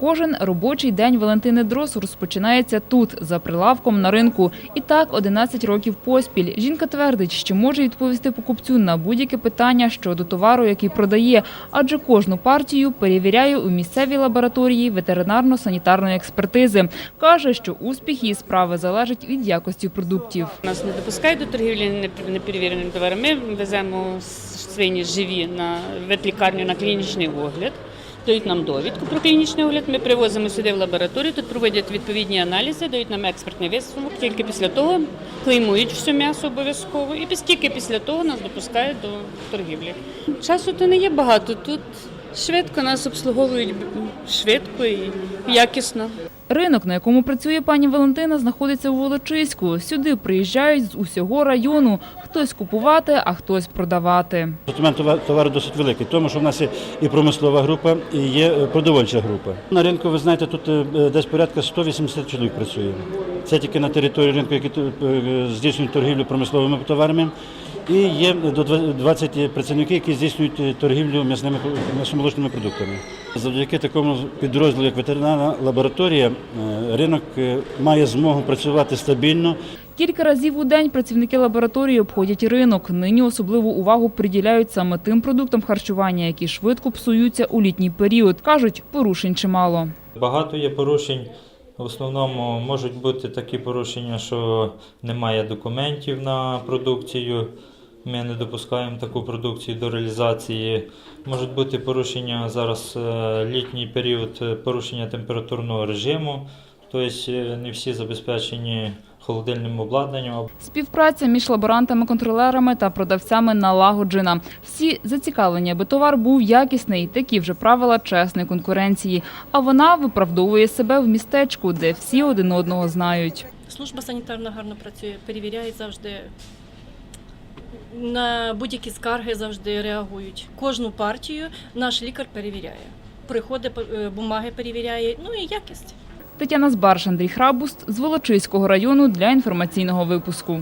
кожен робочий день Валентини Дрос розпочинається тут, за прилавком на ринку. І так 11 років поспіль. Жінка твердить, що може відповісти покупцю на будь-яке питання щодо товару, який продає, адже кожну партію перевіряє у місцевій лабораторії ветеринарно-санітарної експертизи. Каже, що успіх її справи залежить від якості продуктів. Нас не допускають до торгівлі не- неперевіреним товаром. Ми веземо свині живі на ветлікарню на клінічний огляд. Дають нам довідку про клінічний огляд. Ми привозимо сюди в лабораторію. Тут проводять відповідні аналізи, дають нам експертний висновок. Тільки після того клеймують все м'ясо обов'язково. І тільки після того нас допускають до торгівлі. Часу то не є багато. Тут швидко нас обслуговують швидко і якісно. Ринок, на якому працює пані Валентина, знаходиться у Волочиську. Сюди приїжджають з усього району. Хтось купувати, а хтось продавати. Асортимент товар- товару досить великий, тому що в нас є і промислова група, і є е, продовольча група. На ринку, ви знаєте, тут е, е, десь порядка 180 чоловік працює. Це тільки на території ринку, які здійснюють торгівлю промисловими товарами. І є до 20 працівників, які здійснюють е, торгівлю м'ясними м'ясомолочними продуктами. Завдяки такому підрозділу, як ветеринарна лабораторія, е, ринок е, має змогу працювати стабільно. Кілька разів у день працівники лабораторії обходять ринок. Нині особливу увагу приділяють саме тим продуктам харчування, які швидко псуються у літній період. Кажуть, порушень чимало. Багато є порушень. В основному можуть бути такі порушення, що немає документів на продукцію. Ми не допускаємо таку продукцію до реалізації. Можуть бути порушення зараз е, літній період, е, порушення температурного режиму, тобто е, не всі забезпечені холодильним обладнанням. Співпраця між лаборантами-контролерами та продавцями налагоджена. Всі зацікавлені, аби товар був якісний. Такі вже правила чесної конкуренції. А вона виправдовує себе в містечку, де всі один одного знають. Служба санітарна гарно працює, перевіряє завжди. На будь-які скарги завжди реагують. Кожну партію наш лікар перевіряє. Приходить, е, бумаги перевіряє, ну і якість. Тетяна Збарш, Андрій Храбуст з Волочиського району для інформаційного випуску.